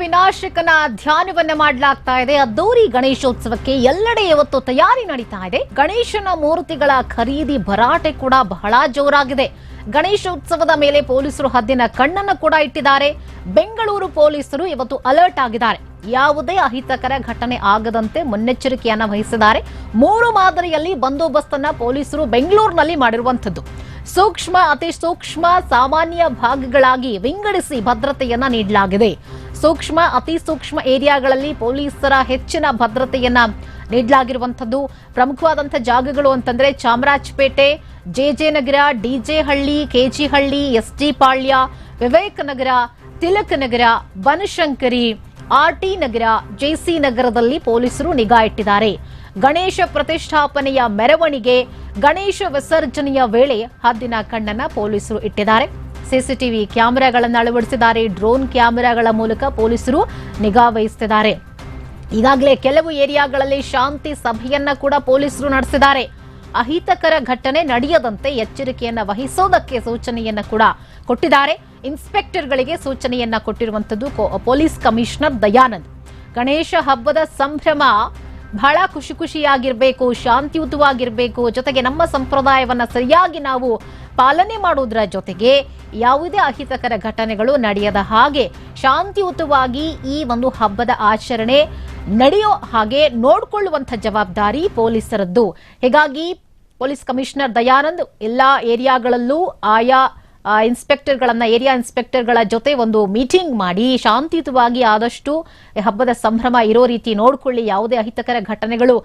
ವಿನಾಶಕನ ಧ್ಯಾನವನ್ನ ಮಾಡಲಾಗ್ತಾ ಇದೆ. ಅದ್ದೂರಿ ಗಣೇಶೋತ್ಸವಕ್ಕೆ ಎಲ್ಲೆಡೆ ಇವತ್ತು ತಯಾರಿ ನಡೀತಾ ಇದೆ. ಗಣೇಶನ ಮೂರ್ತಿಗಳ ಖರೀದಿ ಭರಾಟೆ ಕೂಡ ಬಹಳ ಜೋರಾಗಿದೆ. ಗಣೇಶೋತ್ಸವದ ಮೇಲೆ ಪೊಲೀಸರು ಹದ್ದಿನ ಕಣ್ಣನ್ನು ಕೂಡ ಇಟ್ಟಿದ್ದಾರೆ. ಬೆಂಗಳೂರು ಪೊಲೀಸರು ಇವತ್ತು ಅಲರ್ಟ್ ಆಗಿದ್ದಾರೆ. ಯಾವುದೇ ಅಹಿತಕರ ಘಟನೆ ಆಗದಂತೆ ಮುನ್ನೆಚ್ಚರಿಕೆಯನ್ನ ವಹಿಸಿದ್ದಾರೆ. ಮೂರು ಮಾದರಿಯಲ್ಲಿ ಬಂದೋಬಸ್ತನ್ನ ಪೊಲೀಸರು ಬೆಂಗಳೂರಿನಲ್ಲಿ ಮಾಡಿರುವಂಥದ್ದು. ಸೂಕ್ಷ್ಮ, ಅತಿ ಸೂಕ್ಷ್ಮ ಸಾಮಾನ್ಯ ಭಾಗಗಳಾಗಿ ವಿಂಗಡಿಸಿ ಭದ್ರತೆಯನ್ನ ನೀಡಲಾಗಿದೆ. ಸೂಕ್ಷ್ಮ, ಅತಿ ಸೂಕ್ಷ್ಮ ಏರಿಯಾಗಳಲ್ಲಿ ಪೊಲೀಸರ ಹೆಚ್ಚಿನ ಭದ್ರತೆಯನ್ನ ನೀಡಲಾಗಿರುವಂಥದ್ದು. ಪ್ರಮುಖವಾದಂಥ ಜಾಗಗಳು ಅಂತಂದ್ರೆ Chamarajpet J Nagar DJ Halli KG Halli ST Palya Vivek Nagar Tilak Nagar Banashankari RT Nagar JC ನಗರದಲ್ಲಿ ಪೊಲೀಸರು ನಿಗಾ ಇಟ್ಟಿದ್ದಾರೆ. ಗಣೇಶ ಪ್ರತಿಷ್ಠಾಪನೆಯ ಮೆರವಣಿಗೆ, ಗಣೇಶ ವಿಸರ್ಜನೆಯ ವೇಳೆ ಹದ್ದಿನ ಕಣ್ಣನ್ನ ಪೊಲೀಸರು ಇಟ್ಟಿದ್ದಾರೆ. ಸಿಸಿಟಿವಿ ಕ್ಯಾಮೆರಾಗಳನ್ನು ಅಳವಡಿಸಿದ್ದಾರೆ. ಡ್ರೋನ್ ಕ್ಯಾಮೆರಾಗಳ ಮೂಲಕ ಪೊಲೀಸರು ನಿಗಾ ವಹಿಸುತ್ತಿದ್ದಾರೆ ಈಗಾಗಲೇ ಕೆಲವು ಏರಿಯಾಗಳಲ್ಲಿ ಶಾಂತಿ ಸಭೆಯನ್ನ ಕೂಡ ಪೊಲೀಸರು ನಡೆಸಿದ್ದಾರೆ. ಅಹಿತಕರ ಘಟನೆ ನಡೆಯದಂತೆ ಎಚ್ಚರಿಕೆಯನ್ನ ವಹಿಸೋದಕ್ಕೆ ಸೂಚನೆಯನ್ನ ಕೂಡ ಕೊಟ್ಟಿದ್ದಾರೆ. ಇನ್ಸ್ಪೆಕ್ಟರ್ಗಳಿಗೆ ಸೂಚನೆಯನ್ನ ಕೊಟ್ಟಿರುವಂತದ್ದು ಪೊಲೀಸ್ ಕಮಿಷನರ್ ದಯಾನಂದ್. ಗಣೇಶ ಹಬ್ಬದ ಸಂಭ್ರಮ ಬಹಳ ಖುಷಿ ಖುಷಿಯಾಗಿರ್ಬೇಕು, ಶಾಂತಿಯುತವಾಗಿರ್ಬೇಕು. ಜೊತೆಗೆ ನಮ್ಮ ಸಂಪ್ರದಾಯವನ್ನ ಸರಿಯಾಗಿ ನಾವು ಪಾಲನೆ ಮಾಡುವುದರ ಜೊತೆಗೆ ಯಾವುದೇ ಅಹಿತಕರ ಘಟನೆಗಳು ನಡೆಯದ ಹಾಗೆ ಶಾಂತಿಯುತವಾಗಿ ಈ ಒಂದು ಹಬ್ಬದ ಆಚರಣೆ ನಡೆಯೋ ಹಾಗೆ ನೋಡಿಕೊಳ್ಳುವಂಥ ಜವಾಬ್ದಾರಿ ಪೊಲೀಸರದ್ದು. ಹೀಗಾಗಿ ಪೊಲೀಸ್ ಕಮಿಷನರ್ ದಯಾನಂದ್ ಎಲ್ಲಾ ಏರಿಯಾಗಳಲ್ಲೂ ಆಯಾ ಇನ್ಸ್ಪೆಕ್ಟರ್ಗಳನ್ನ, ಏರಿಯಾ ಇನ್ಸ್ಪೆಕ್ಟರ್ಗಳ ಜೊತೆ ಒಂದು ಮೀಟಿಂಗ್ ಮಾಡಿ ಶಾಂತಿಯುತವಾಗಿ ಆದಷ್ಟು ಹಬ್ಬದ ಸಂಭ್ರಮ ಇರೋ ರೀತಿ ನೋಡ್ಕೊಳ್ಳಿ. ಯಾವುದೇ ಅಹಿತಕರ ಘಟನೆಗಳು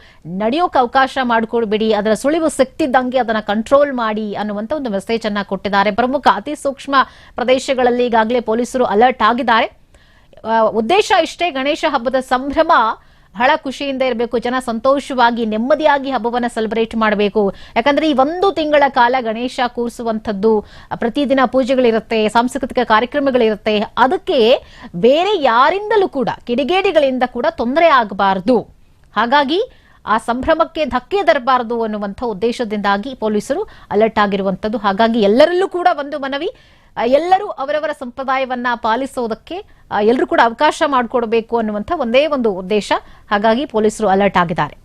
ನಡೆಯೋಕೆ ಅವಕಾಶ ಮಾಡಿಕೊಡ್ಬೇಡಿ. ಅದರ ಸುಳಿವು ಸಿಕ್ತಿದ್ದಂಗೆ ಅದನ್ನ ಕಂಟ್ರೋಲ್ ಮಾಡಿ ಅನ್ನುವಂತ ಒಂದು ಮೆಸೇಜ್ ಅನ್ನ ಕೊಟ್ಟಿದ್ದಾರೆ. ಪ್ರಮುಖ ಅತಿ ಸೂಕ್ಷ್ಮ ಪ್ರದೇಶಗಳಲ್ಲಿ ಈಗಾಗಲೇ ಪೊಲೀಸರು ಅಲರ್ಟ್ ಆಗಿದ್ದಾರೆ. ಉದ್ದೇಶ ಇಷ್ಟೇ ಗಣೇಶ ಹಬ್ಬದ ಸಂಭ್ರಮ ಬಹಳ ಖುಷಿಯಿಂದ ಇರಬೇಕು, ಜನ ಸಂತೋಷವಾಗಿ, ನೆಮ್ಮದಿಯಾಗಿ ಹಬ್ಬವನ್ನ ಸೆಲೆಬ್ರೇಟ್ ಮಾಡಬೇಕು. ಯಾಕಂದ್ರೆ ಈ ಒಂದು ತಿಂಗಳ ಕಾಲ ಗಣೇಶ ಕೂರಿಸುವಂಥದ್ದು ಪ್ರತಿದಿನ ಪೂಜೆಗಳಿರುತ್ತೆ, ಸಾಂಸ್ಕೃತಿಕ ಕಾರ್ಯಕ್ರಮಗಳಿರುತ್ತೆ. ಅದಕ್ಕೆ ಬೇರೆ ಯಾರಿಂದಲೂ ಕೂಡ, ಕಿಡಿಗೇಡಿಗಳಿಂದ ಕೂಡ ತೊಂದರೆ ಆಗಬಾರದು. ಹಾಗಾಗಿ ಆ ಸಂಭ್ರಮಕ್ಕೆ ಧಕ್ಕೆ ತರಬಾರದು ಅನ್ನುವಂಥ ಉದ್ದೇಶದಿಂದಾಗಿ ಪೊಲೀಸರು ಅಲರ್ಟ್ ಆಗಿರುವಂಥದ್ದು. ಹಾಗಾಗಿ ಎಲ್ಲರಲ್ಲೂ ಕೂಡ ಒಂದು ಮನವಿ ಎಲ್ಲರೂ ಅವರವರ ಸಂಪ್ರದಾಯವನ್ನ ಪಾಲಿಸೋದಕ್ಕೆ ಎಲ್ಲರೂ ಕೂಡ ಅವಕಾಶ ಮಾಡಿಕೊಡಬೇಕು ಅನ್ನುವಂಥ ಒಂದೇ ಒಂದು ಉದ್ದೇಶ. ಹಾಗಾಗಿ ಪೊಲೀಸರು ಅಲರ್ಟ್ ಆಗಿದ್ದಾರೆ.